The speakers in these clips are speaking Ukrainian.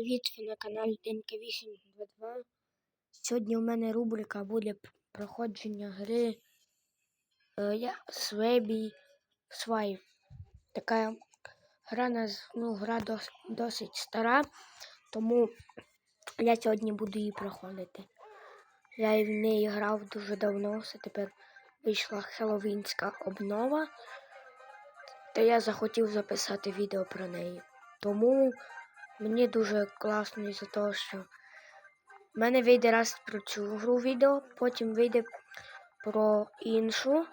Привіт, на каналі Денька 822. Сьогодні у мене рубрика буде проходження гри е, я, Свебі Свай. Така гра, ну, гра дос, досить стара, тому я сьогодні буду її проходити. Я в неї грав дуже давно, це тепер вийшла хеллоуінська обнова, та я захотів записати відео про неї. Тому Мені дуже класно із-за того, що в мене вийде раз про цю гру відео, потім вийде про іншу.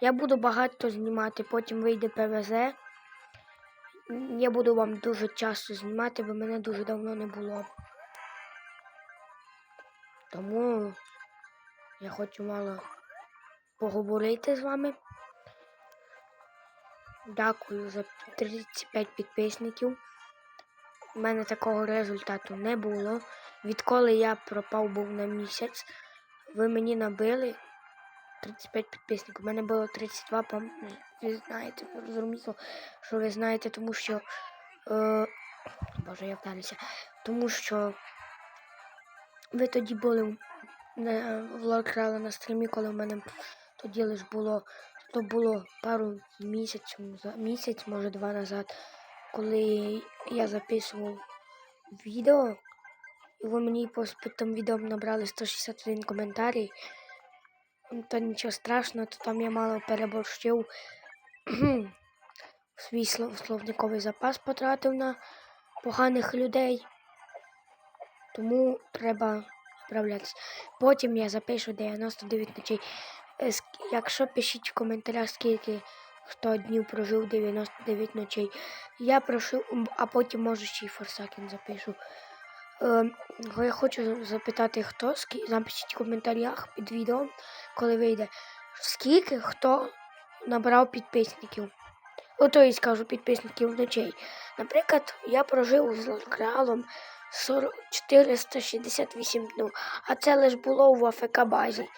Я буду багато знімати, потім вийде ПВЗ. Я буду вам дуже часто знімати, бо мене дуже давно не було. Тому я хочу мало поговорити з вами. Дякую за 35 підписників. У мене такого результату не було. Відколи я пропав був на місяць, ви мені набили 35 підписників. У мене було 32, пам- ви знаєте, зрозуміло, що ви знаєте, тому що. Е, Боже, я вдарився. Тому що ви тоді були в Лоркрала на стрімі, коли в мене тоді лиш було, то було пару місяців, місяць, може два назад коли я записував відео, і ви мені під тим відео набрали 161 коментарій. Ну, То нічого страшного, то там я мало переборщив. Свій слов, словниковий запас потратив на поганих людей. Тому треба справлятися. Потім я запишу 99 ночей. Е, Якщо пишіть в коментарях, скільки хто днів прожив 99 ночей. Я прошу, а потім може ще й Форсакен запишу. Е, я хочу запитати, хто напишіть в коментарях під відео, коли вийде, скільки хто набрав підписників. Ото і скажу підписників ночей. Наприклад, я прожив з Лоркралом 40 468 днів, а це лише було в АФК базі.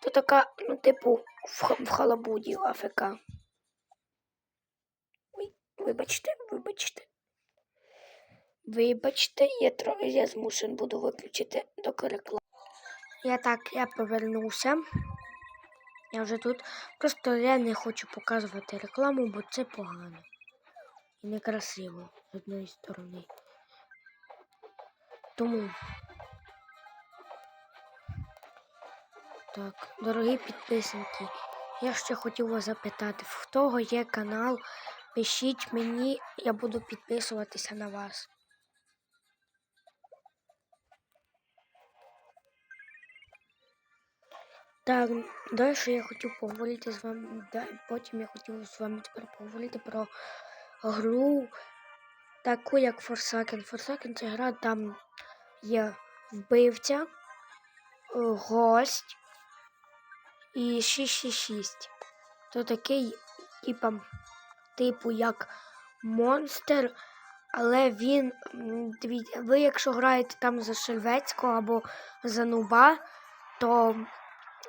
То така, ну, типу, в, в халабуді АФК. Вибачте, вибачте. Вибачте, я, тро... я змушен буду виключити доки рекламу. Я так, я повернувся. Я вже тут. Просто я не хочу показувати рекламу, бо це погано. І некрасиво з одної сторони. Тому. Так, дорогі підписники, я ще хотів вас запитати, в того є канал, пишіть мені, я буду підписуватися на вас. Так, далі я хотів поговорити з вами. да, Потім я хотів з вами тепер поговорити про гру, таку як Forsaken. Forsaken це гра, там є вбивця, е, гость і 666. То такий, типа, типу, як монстр, але він, ви якщо граєте там за Шельвецького або за Нуба, то,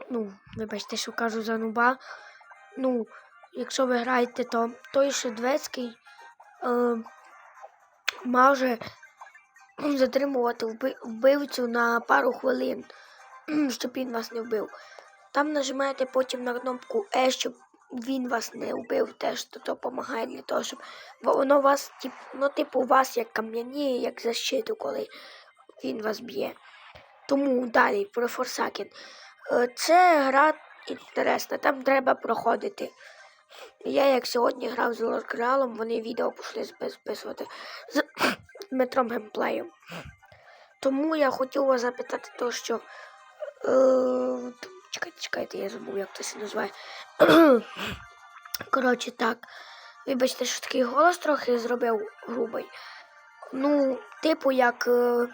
ну, вибачте, що кажу за Нуба, ну, якщо ви граєте, то той Шельвецький е, може затримувати вби- вбивцю на пару хвилин, щоб він вас не вбив. Там нажимаєте потім на кнопку Е, щоб він вас не вбив, теж то допомагає для того, щоб бо воно вас, тип, ну, типу, вас як кам'яніє, як защиту, коли він вас б'є. Тому далі про Форсакен. Е, Це гра інтересна, там треба проходити. Я як сьогодні грав з Лоркралом, вони відео пішли записувати з Дмитром геймплеєм. Тому я хотів вас запитати то, що. Е, чекайте, чекайте, я забув, як це називає. Коротше, так. Вибачте, що такий голос трохи зробив грубий. Ну, типу, як. Е,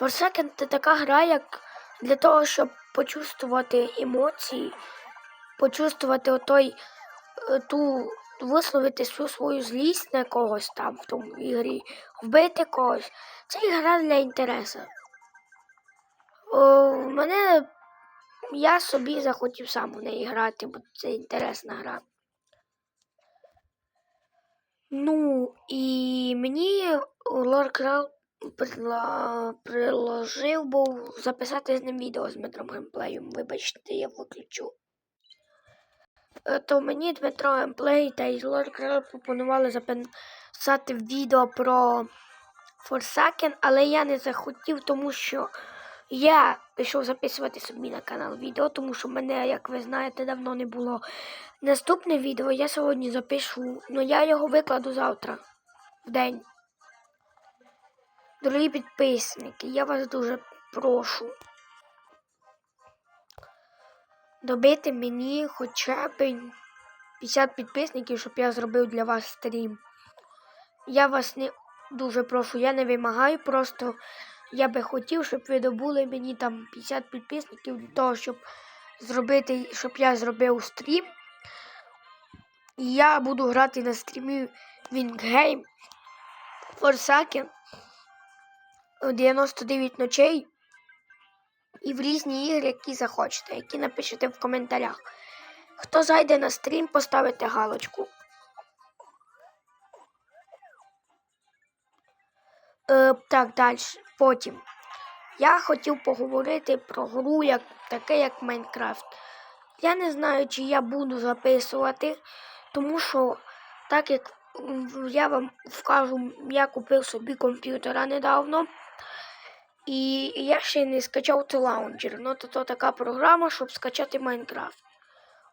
Forsaken це така гра, як для того, щоб почувствувати емоції, почувствувати отой, е, ту, висловити всю свою злість на когось там в тому ігрі, вбити когось. Це гра для інтересу. Мене я собі захотів сам у неї грати, бо це інтересна гра. Ну, і мені Лоркрал прила- приложив був записати з ним відео з Дмитром геймплеєм. Вибачте, я виключу. Е, То мені Дмитро геймплей та Ізлор Крил пропонували записати відео про Forsaken, але я не захотів, тому що я пішов записувати собі на канал відео, тому що мене, як ви знаєте, давно не було. Наступне відео я сьогодні запишу, але я його викладу завтра в день. Дорогі підписники, я вас дуже прошу добити мені хоча б 50 підписників, щоб я зробив для вас стрім. Я вас не дуже прошу, я не вимагаю, просто я би хотів, щоб ви добули мені там 50 підписників для того, щоб зробити, щоб я зробив стрім. І я буду грати на стрімі Wingame Forsaken 99 ночей і в різні ігри, які захочете, які напишете в коментарях. Хто зайде на стрім, поставите галочку. Е, так, далі. Потім. Я хотів поговорити про гру, як, таке як Майнкрафт. Я не знаю, чи я буду записувати, тому що, так як я вам вкажу, я купив собі комп'ютера недавно. І я ще не скачав той лаунчер. Ну, то, то така програма, щоб скачати Майнкрафт.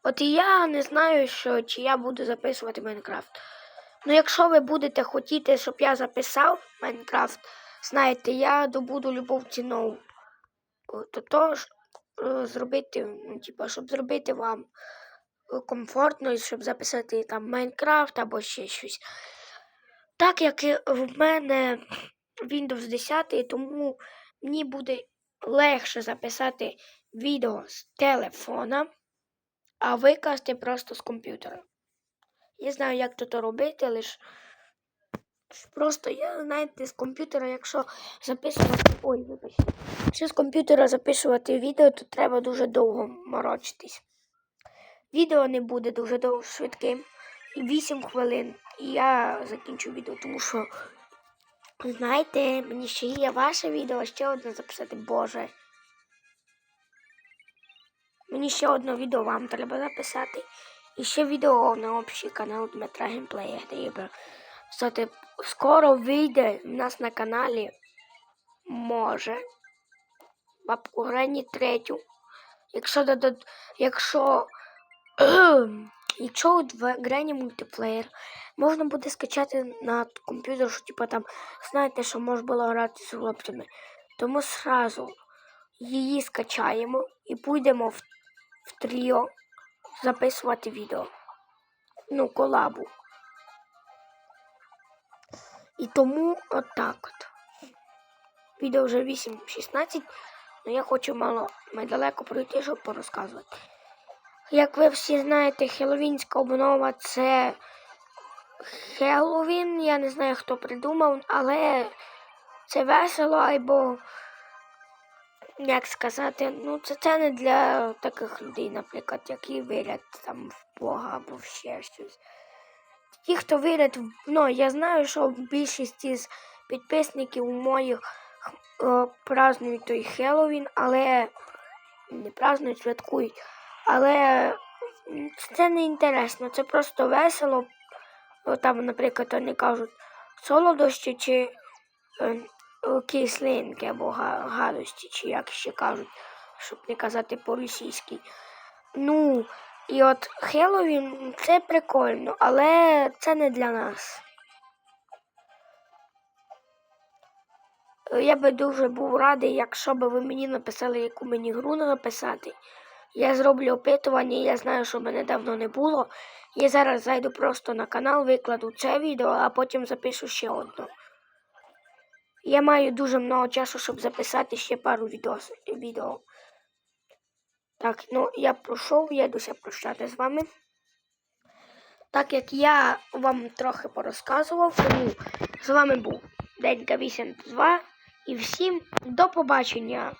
От і я не знаю, що, чи я буду записувати Майнкрафт. Ну, якщо ви будете хотіти, щоб я записав Майнкрафт, знаєте, я добуду любов ціною. О, То то е, зробити, ну, типу, щоб зробити вам е, комфортно, щоб записати там Майнкрафт або ще щось. Так як в мене Windows 10, тому мені буде легше записати відео з телефона, а викласти просто з комп'ютера. Я знаю, як то робити, лише просто я знаєте, з комп'ютера, якщо записувати. Ой, вибачте. Якщо з комп'ютера записувати відео, то треба дуже довго морочитись. Відео не буде дуже довго швидким. 8 хвилин. І я закінчу відео, тому що, знаєте, мені ще є ваше відео, ще одне записати, Боже. Мені ще одне відео вам треба записати. І ще відео на общий канал Дмитра Геймплея, би писати. Скоро вийде в нас на каналі. Може. Бабку Грені третю. Якщо додад... якщо Якщо в грані мультиплеєр можна буде скачати на комп'ютер, що типу там, знаєте, що можна було грати з хлопцями. Тому сразу її скачаємо і підемо в, в тріо записувати відео. Ну, колабу. І тому отак от. Відео вже 8.16, але я хочу мало недалеко пройти, щоб порозказувати. Як ви всі знаєте, хеллоуінська обнова це Хеллоуін. Я не знаю, хто придумав, але це весело, або, як сказати, ну це, це не для таких людей, наприклад, які вірять там в Бога або ще щось. Ті, хто вірять, ну я знаю, що більшість із підписників моїх е, празднують той Хеллоуін, але не празднують, святкують. Але це не інтересно, це просто весело. О, Там, наприклад, вони кажуть солодощі чи е, кислинки або гадості, чи як ще кажуть, щоб не казати по-російськи. Ну, і от Хеллоуін це прикольно, але це не для нас. Я би дуже був радий, якщо б ви мені написали, яку мені гру написати. Я зроблю опитування, я знаю, що мене давно не було. Я зараз зайду просто на канал, викладу це відео, а потім запишу ще одне. Я маю дуже много часу, щоб записати ще пару відос, відео. Так, ну я пройшов, я йдуся прощати з вами. Так як я вам трохи порозказував, тому з вами був Денька 82 і всім до побачення!